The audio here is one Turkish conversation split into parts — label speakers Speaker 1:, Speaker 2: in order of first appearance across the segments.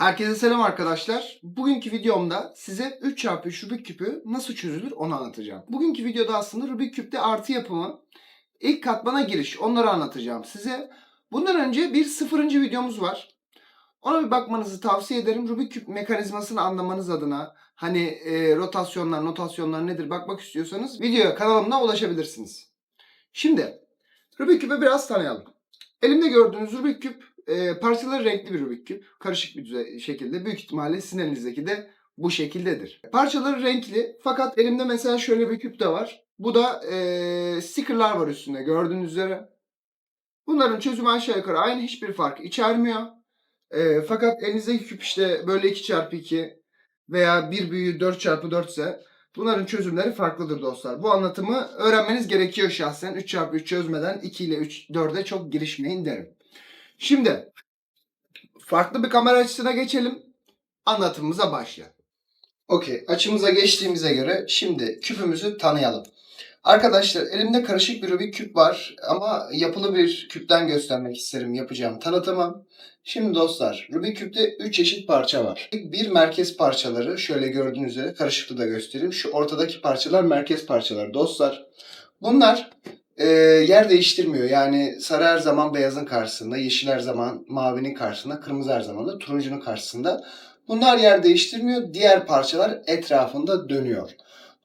Speaker 1: Herkese selam arkadaşlar. Bugünkü videomda size 3x3 Rubik küpü nasıl çözülür onu anlatacağım. Bugünkü videoda aslında Rubik küpte artı yapımı, ilk katmana giriş onları anlatacağım size. Bundan önce bir sıfırıncı videomuz var. Ona bir bakmanızı tavsiye ederim. Rubik küp mekanizmasını anlamanız adına hani e, rotasyonlar, notasyonlar nedir bakmak istiyorsanız videoya kanalımdan ulaşabilirsiniz. Şimdi Rubik küpü biraz tanıyalım. Elimde gördüğünüz Rubik küp e, parçaları renkli bir Rubik küp. Karışık bir düze- şekilde. Büyük ihtimalle sizin elinizdeki de bu şekildedir. Parçaları renkli fakat elimde mesela şöyle bir küp de var. Bu da e, stickerlar var üstünde gördüğünüz üzere. Bunların çözümü aşağı yukarı aynı hiçbir fark içermiyor. E, fakat elinizdeki küp işte böyle 2x2 veya bir büyüğü 4x4 ise bunların çözümleri farklıdır dostlar. Bu anlatımı öğrenmeniz gerekiyor şahsen. 3x3 çözmeden 2 ile 3, 4'e çok girişmeyin derim. Şimdi farklı bir kamera açısına geçelim. Anlatımımıza başlayalım. Okey. Açımıza geçtiğimize göre şimdi küpümüzü tanıyalım. Arkadaşlar elimde karışık bir Rubik küp var ama yapılı bir küpten göstermek isterim yapacağım tanıtımı. Şimdi dostlar Rubik küpte 3 çeşit parça var. Bir merkez parçaları şöyle gördüğünüz üzere karışıklı da göstereyim. Şu ortadaki parçalar merkez parçaları dostlar. Bunlar e, yer değiştirmiyor. Yani sarı her zaman beyazın karşısında, yeşil her zaman mavinin karşısında, kırmızı her zaman da turuncunun karşısında. Bunlar yer değiştirmiyor. Diğer parçalar etrafında dönüyor.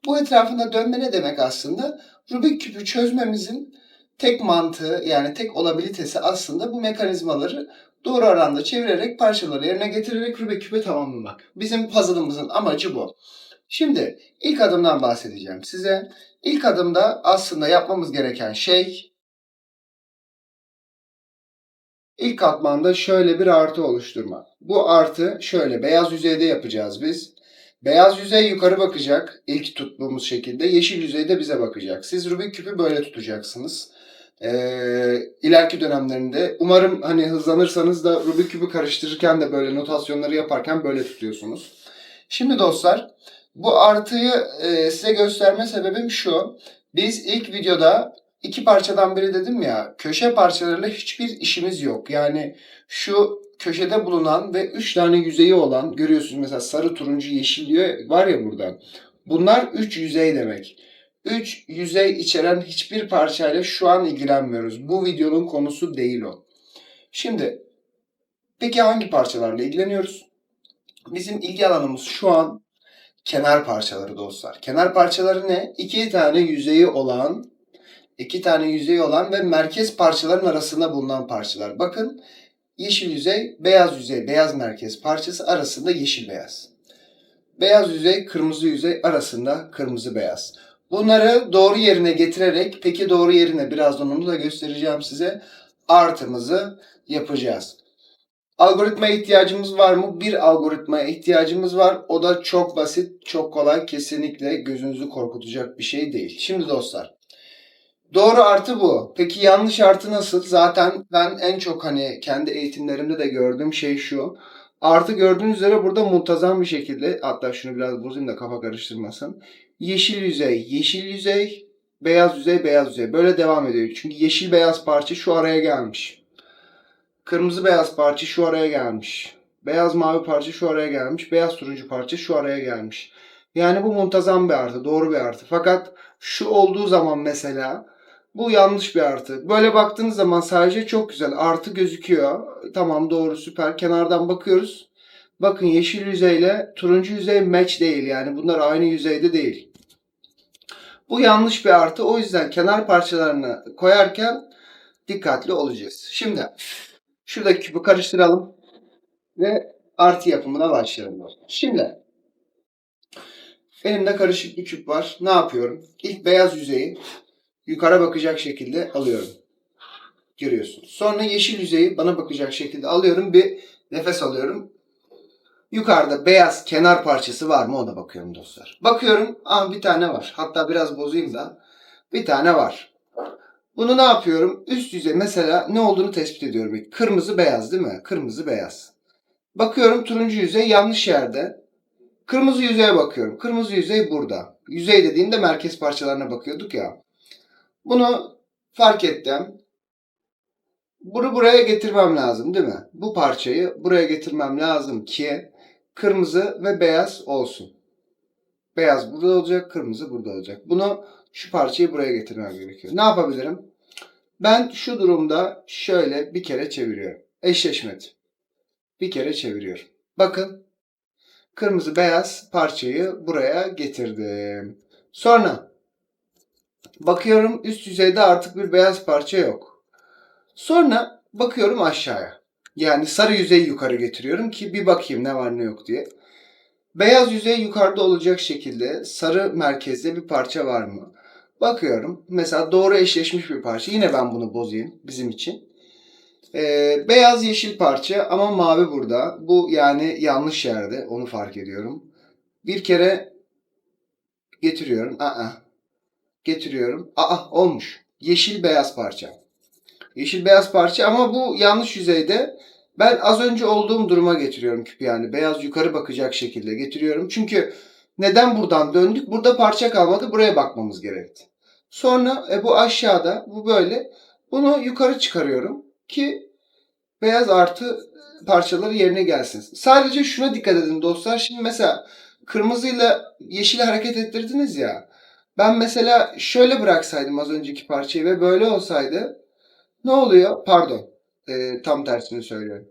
Speaker 1: Bu etrafında dönme ne demek aslında? Rubik küpü çözmemizin tek mantığı yani tek olabilitesi aslında bu mekanizmaları doğru oranda çevirerek parçaları yerine getirerek Rubik küpü tamamlamak. Bizim puzzle'ımızın amacı bu. Şimdi ilk adımdan bahsedeceğim size. İlk adımda aslında yapmamız gereken şey ilk katmanda şöyle bir artı oluşturmak. Bu artı şöyle beyaz yüzeyde yapacağız biz. Beyaz yüzey yukarı bakacak ilk tuttuğumuz şekilde. Yeşil yüzey de bize bakacak. Siz Rubik küpü böyle tutacaksınız. Ee, ileriki dönemlerinde umarım hani hızlanırsanız da Rubik küpü karıştırırken de böyle notasyonları yaparken böyle tutuyorsunuz. Şimdi dostlar bu artıyı e, size gösterme sebebim şu. Biz ilk videoda iki parçadan biri dedim ya köşe parçalarıyla hiçbir işimiz yok. Yani şu köşede bulunan ve üç tane yüzeyi olan görüyorsunuz mesela sarı, turuncu, yeşil diyor var ya burada. Bunlar üç yüzey demek. Üç yüzey içeren hiçbir parçayla şu an ilgilenmiyoruz. Bu videonun konusu değil o. Şimdi peki hangi parçalarla ilgileniyoruz? Bizim ilgi alanımız şu an kenar parçaları dostlar. Kenar parçaları ne? İki tane yüzeyi olan, iki tane yüzeyi olan ve merkez parçaların arasında bulunan parçalar. Bakın yeşil yüzey, beyaz yüzey, beyaz merkez parçası arasında yeşil beyaz. Beyaz yüzey, kırmızı yüzey arasında kırmızı beyaz. Bunları doğru yerine getirerek, peki doğru yerine birazdan onu da göstereceğim size. Artımızı yapacağız. Algoritmaya ihtiyacımız var mı? Bir algoritmaya ihtiyacımız var. O da çok basit, çok kolay, kesinlikle gözünüzü korkutacak bir şey değil. Şimdi dostlar, doğru artı bu. Peki yanlış artı nasıl? Zaten ben en çok hani kendi eğitimlerimde de gördüğüm şey şu. Artı gördüğünüz üzere burada muntazam bir şekilde, hatta şunu biraz bozayım da kafa karıştırmasın. Yeşil yüzey, yeşil yüzey, beyaz yüzey, beyaz yüzey. Böyle devam ediyor. Çünkü yeşil beyaz parça şu araya gelmiş. Kırmızı beyaz parça şu araya gelmiş. Beyaz mavi parça şu araya gelmiş. Beyaz turuncu parça şu araya gelmiş. Yani bu muntazam bir artı, doğru bir artı. Fakat şu olduğu zaman mesela bu yanlış bir artı. Böyle baktığınız zaman sadece çok güzel artı gözüküyor. Tamam doğru süper. Kenardan bakıyoruz. Bakın yeşil yüzeyle turuncu yüzey match değil yani bunlar aynı yüzeyde değil. Bu yanlış bir artı. O yüzden kenar parçalarını koyarken dikkatli olacağız. Şimdi Şuradaki küpü karıştıralım. Ve artı yapımına başlayalım. Şimdi elimde karışık bir küp var. Ne yapıyorum? İlk beyaz yüzeyi yukarı bakacak şekilde alıyorum. Görüyorsunuz. Sonra yeşil yüzeyi bana bakacak şekilde alıyorum. Bir nefes alıyorum. Yukarıda beyaz kenar parçası var mı ona bakıyorum dostlar. Bakıyorum. Aa, bir tane var. Hatta biraz bozayım da. Bir tane var. Bunu ne yapıyorum? Üst yüzey mesela ne olduğunu tespit ediyorum. Kırmızı beyaz değil mi? Kırmızı beyaz. Bakıyorum turuncu yüzey yanlış yerde. Kırmızı yüzeye bakıyorum. Kırmızı yüzey burada. Yüzey dediğimde merkez parçalarına bakıyorduk ya. Bunu fark ettim. Bunu buraya getirmem lazım değil mi? Bu parçayı buraya getirmem lazım ki kırmızı ve beyaz olsun. Beyaz burada olacak, kırmızı burada olacak. Bunu şu parçayı buraya getirmem gerekiyor. Ne yapabilirim? Ben şu durumda şöyle bir kere çeviriyorum. Eşleşmedi. Bir kere çeviriyorum. Bakın kırmızı beyaz parçayı buraya getirdim. Sonra bakıyorum üst yüzeyde artık bir beyaz parça yok. Sonra bakıyorum aşağıya. Yani sarı yüzeyi yukarı getiriyorum ki bir bakayım ne var ne yok diye. Beyaz yüzey yukarıda olacak şekilde sarı merkezde bir parça var mı? Bakıyorum. Mesela doğru eşleşmiş bir parça. Yine ben bunu bozayım bizim için. Ee, beyaz yeşil parça ama mavi burada. Bu yani yanlış yerde. Onu fark ediyorum. Bir kere getiriyorum. Aa. Getiriyorum. Aa olmuş. Yeşil beyaz parça. Yeşil beyaz parça ama bu yanlış yüzeyde. Ben az önce olduğum duruma getiriyorum küpü yani. Beyaz yukarı bakacak şekilde getiriyorum. Çünkü neden buradan döndük? Burada parça kalmadı. Buraya bakmamız gerekti. Sonra e, bu aşağıda. Bu böyle. Bunu yukarı çıkarıyorum ki beyaz artı parçaları yerine gelsin. Sadece şuna dikkat edin dostlar. Şimdi mesela kırmızıyla yeşili hareket ettirdiniz ya. Ben mesela şöyle bıraksaydım az önceki parçayı ve böyle olsaydı ne oluyor? Pardon. Ee, tam tersini söylüyorum.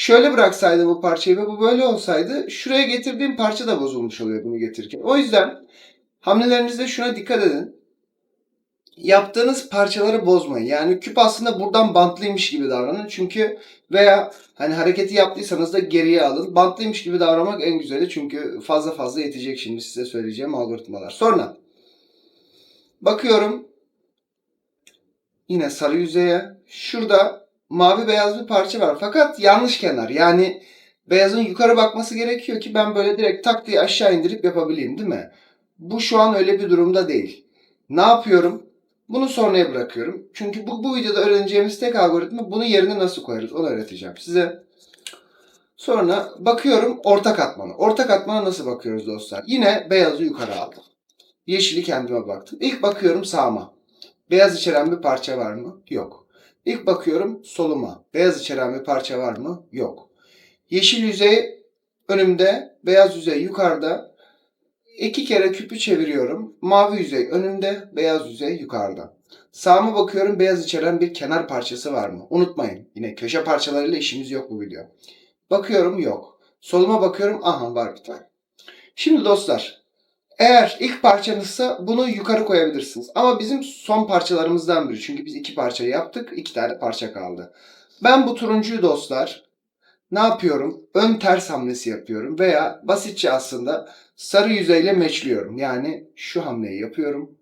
Speaker 1: Şöyle bıraksaydım bu parçayı ve bu böyle olsaydı şuraya getirdiğim parça da bozulmuş oluyor bunu getirirken. O yüzden hamlelerinizde şuna dikkat edin. Yaptığınız parçaları bozmayın. Yani küp aslında buradan bantlıymış gibi davranın. Çünkü veya hani hareketi yaptıysanız da geriye alın. Bantlıymış gibi davranmak en güzeli. Çünkü fazla fazla yetecek şimdi size söyleyeceğim algoritmalar. Sonra bakıyorum yine sarı yüzeye. Şurada mavi beyaz bir parça var. Fakat yanlış kenar. Yani beyazın yukarı bakması gerekiyor ki ben böyle direkt tak diye aşağı indirip yapabileyim değil mi? Bu şu an öyle bir durumda değil. Ne yapıyorum? Bunu sonraya bırakıyorum. Çünkü bu, bu videoda öğreneceğimiz tek algoritma bunu yerine nasıl koyarız onu öğreteceğim size. Sonra bakıyorum orta katmana. Orta katmana nasıl bakıyoruz dostlar? Yine beyazı yukarı aldım. Yeşili kendime baktım. İlk bakıyorum sağıma. Beyaz içeren bir parça var mı? Yok. İlk bakıyorum soluma. Beyaz içeren bir parça var mı? Yok. Yeşil yüzey önümde, beyaz yüzey yukarıda. İki kere küpü çeviriyorum. Mavi yüzey önümde, beyaz yüzey yukarıda. Sağıma bakıyorum beyaz içeren bir kenar parçası var mı? Unutmayın. Yine köşe parçalarıyla işimiz yok bu video. Bakıyorum yok. Soluma bakıyorum aha var bir tane. Şimdi dostlar eğer ilk parçanızsa bunu yukarı koyabilirsiniz. Ama bizim son parçalarımızdan biri. Çünkü biz iki parça yaptık. iki tane parça kaldı. Ben bu turuncuyu dostlar ne yapıyorum? Ön ters hamlesi yapıyorum. Veya basitçe aslında sarı yüzeyle meçliyorum. Yani şu hamleyi yapıyorum.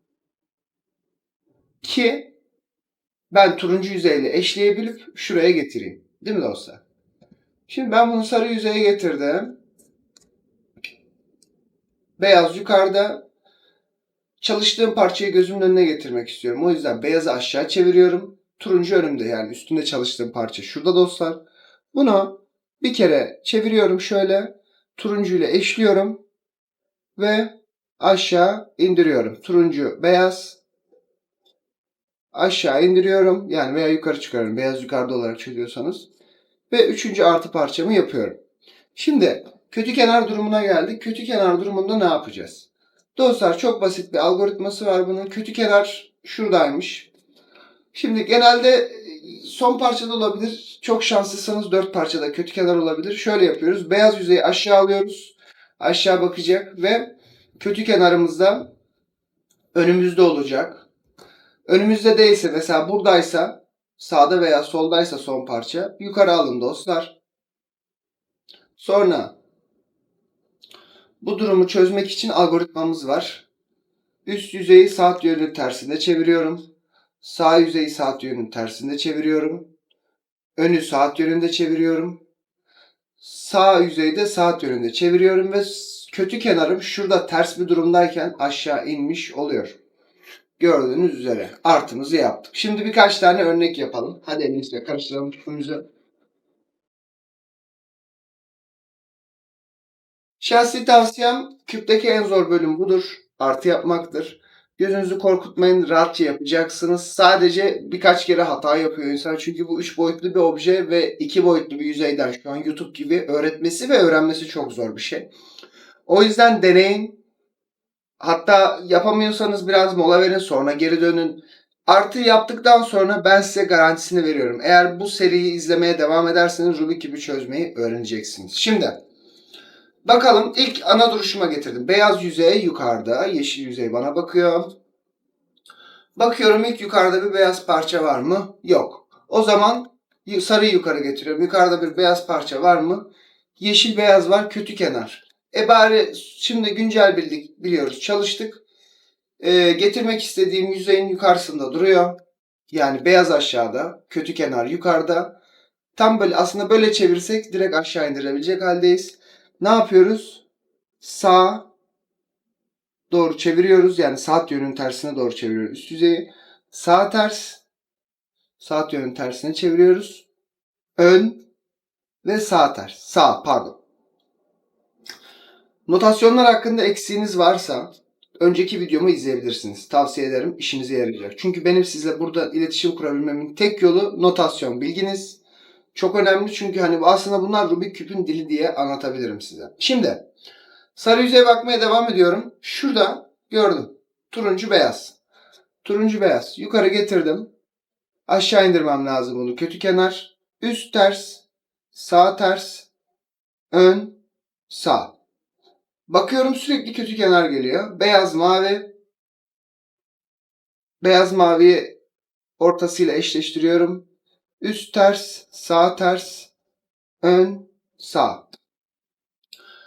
Speaker 1: Ki ben turuncu yüzeyle eşleyebilip şuraya getireyim. Değil mi dostlar? Şimdi ben bunu sarı yüzeye getirdim. Beyaz yukarıda. Çalıştığım parçayı gözümün önüne getirmek istiyorum. O yüzden beyazı aşağı çeviriyorum. Turuncu önümde yani üstünde çalıştığım parça şurada dostlar. Bunu bir kere çeviriyorum şöyle. Turuncu ile eşliyorum. Ve aşağı indiriyorum. Turuncu beyaz. Aşağı indiriyorum. Yani veya yukarı çıkarıyorum. Beyaz yukarıda olarak çözüyorsanız. Ve üçüncü artı parçamı yapıyorum. Şimdi kötü kenar durumuna geldik. Kötü kenar durumunda ne yapacağız? Dostlar çok basit bir algoritması var bunun. Kötü kenar şuradaymış. Şimdi genelde e, son parçada olabilir. Çok şanslıysanız dört parçada kötü kenar olabilir. Şöyle yapıyoruz. Beyaz yüzeyi aşağı alıyoruz. Aşağı bakacak ve kötü kenarımızda önümüzde olacak. Önümüzde değilse mesela buradaysa sağda veya soldaysa son parça yukarı alın dostlar. Sonra bu durumu çözmek için algoritmamız var. Üst yüzeyi saat yönü tersinde çeviriyorum. Sağ yüzeyi saat yönünün tersinde çeviriyorum. Önü saat yönünde çeviriyorum. Sağ yüzeyde saat yönünde çeviriyorum ve kötü kenarım şurada ters bir durumdayken aşağı inmiş oluyor. Gördüğünüz üzere artımızı yaptık. Şimdi birkaç tane örnek yapalım. Hadi elinizle karıştıralım küpümüzü. Şahsi tavsiyem küpteki en zor bölüm budur. Artı yapmaktır. Gözünüzü korkutmayın. Rahatça yapacaksınız. Sadece birkaç kere hata yapıyor insan. Çünkü bu üç boyutlu bir obje ve iki boyutlu bir yüzeyden şu an YouTube gibi öğretmesi ve öğrenmesi çok zor bir şey. O yüzden deneyin. Hatta yapamıyorsanız biraz mola verin sonra geri dönün. Artı yaptıktan sonra ben size garantisini veriyorum. Eğer bu seriyi izlemeye devam ederseniz Rubik gibi çözmeyi öğreneceksiniz. Şimdi bakalım ilk ana duruşuma getirdim. Beyaz yüzey yukarıda, yeşil yüzey bana bakıyor. Bakıyorum ilk yukarıda bir beyaz parça var mı? Yok. O zaman sarıyı yukarı getiriyorum. Yukarıda bir beyaz parça var mı? Yeşil beyaz var, kötü kenar. E bari şimdi güncel bildik, biliyoruz, çalıştık. E, getirmek istediğim yüzeyin yukarısında duruyor. Yani beyaz aşağıda, kötü kenar yukarıda. Tam böyle aslında böyle çevirsek direkt aşağı indirebilecek haldeyiz. Ne yapıyoruz? Sağ doğru çeviriyoruz. Yani saat yönünün tersine doğru çeviriyoruz üst yüzeyi. Sağ ters. Saat yönünün tersine çeviriyoruz. Ön ve sağ ters. Sağ pardon. Notasyonlar hakkında eksiğiniz varsa önceki videomu izleyebilirsiniz. Tavsiye ederim. işinize yarayacak. Çünkü benim sizle burada iletişim kurabilmemin tek yolu notasyon bilginiz. Çok önemli çünkü hani aslında bunlar Rubik küpün dili diye anlatabilirim size. Şimdi sarı yüzeye bakmaya devam ediyorum. Şurada gördüm. Turuncu beyaz. Turuncu beyaz. Yukarı getirdim. Aşağı indirmem lazım bunu. Kötü kenar. Üst ters. Sağ ters. Ön. Sağ. Bakıyorum sürekli kötü kenar geliyor. Beyaz mavi. Beyaz maviyi ortasıyla eşleştiriyorum. Üst ters, sağ ters, ön, sağ.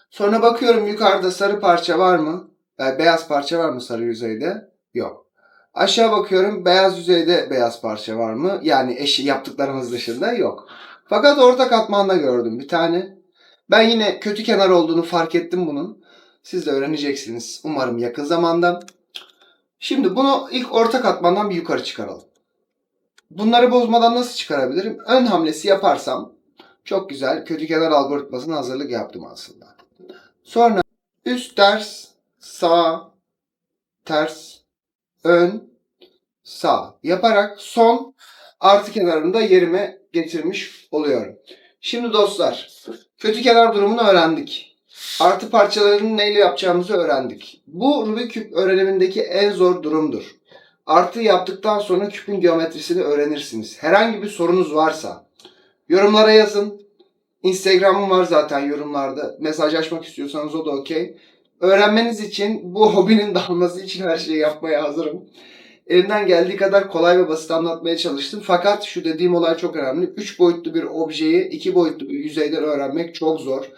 Speaker 1: Sonra bakıyorum yukarıda sarı parça var mı? Yani beyaz parça var mı sarı yüzeyde? Yok. Aşağı bakıyorum beyaz yüzeyde beyaz parça var mı? Yani eşi yaptıklarımız dışında yok. Fakat orta katmanda gördüm bir tane. Ben yine kötü kenar olduğunu fark ettim bunun. Siz de öğreneceksiniz umarım yakın zamanda. Şimdi bunu ilk orta katmandan bir yukarı çıkaralım. Bunları bozmadan nasıl çıkarabilirim? Ön hamlesi yaparsam çok güzel kötü kenar algoritmasına hazırlık yaptım aslında. Sonra üst ters, sağ, ters, ön, sağ yaparak son artı kenarını da yerime getirmiş oluyorum. Şimdi dostlar kötü kenar durumunu öğrendik. Artı parçalarını neyle yapacağımızı öğrendik. Bu Rubik küp öğrenimindeki en zor durumdur. Artı yaptıktan sonra küpün geometrisini öğrenirsiniz. Herhangi bir sorunuz varsa yorumlara yazın. Instagram'ım var zaten yorumlarda. Mesajlaşmak istiyorsanız o da okey. Öğrenmeniz için, bu hobinin dağılması için her şeyi yapmaya hazırım. Elimden geldiği kadar kolay ve basit anlatmaya çalıştım. Fakat şu dediğim olay çok önemli. 3 boyutlu bir objeyi 2 boyutlu bir yüzeyden öğrenmek çok zor.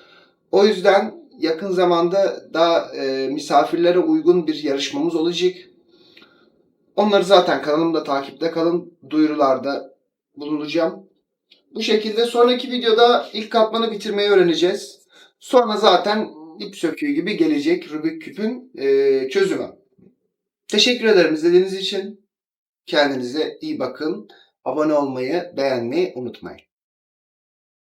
Speaker 1: O yüzden yakın zamanda daha e, misafirlere uygun bir yarışmamız olacak. Onları zaten kanalımda takipte kalın. Duyurularda bulunacağım. Bu şekilde sonraki videoda ilk katmanı bitirmeyi öğreneceğiz. Sonra zaten ip söküğü gibi gelecek Rubik küpün e, çözümü. Teşekkür ederim izlediğiniz için. Kendinize iyi bakın. Abone olmayı, beğenmeyi unutmayın.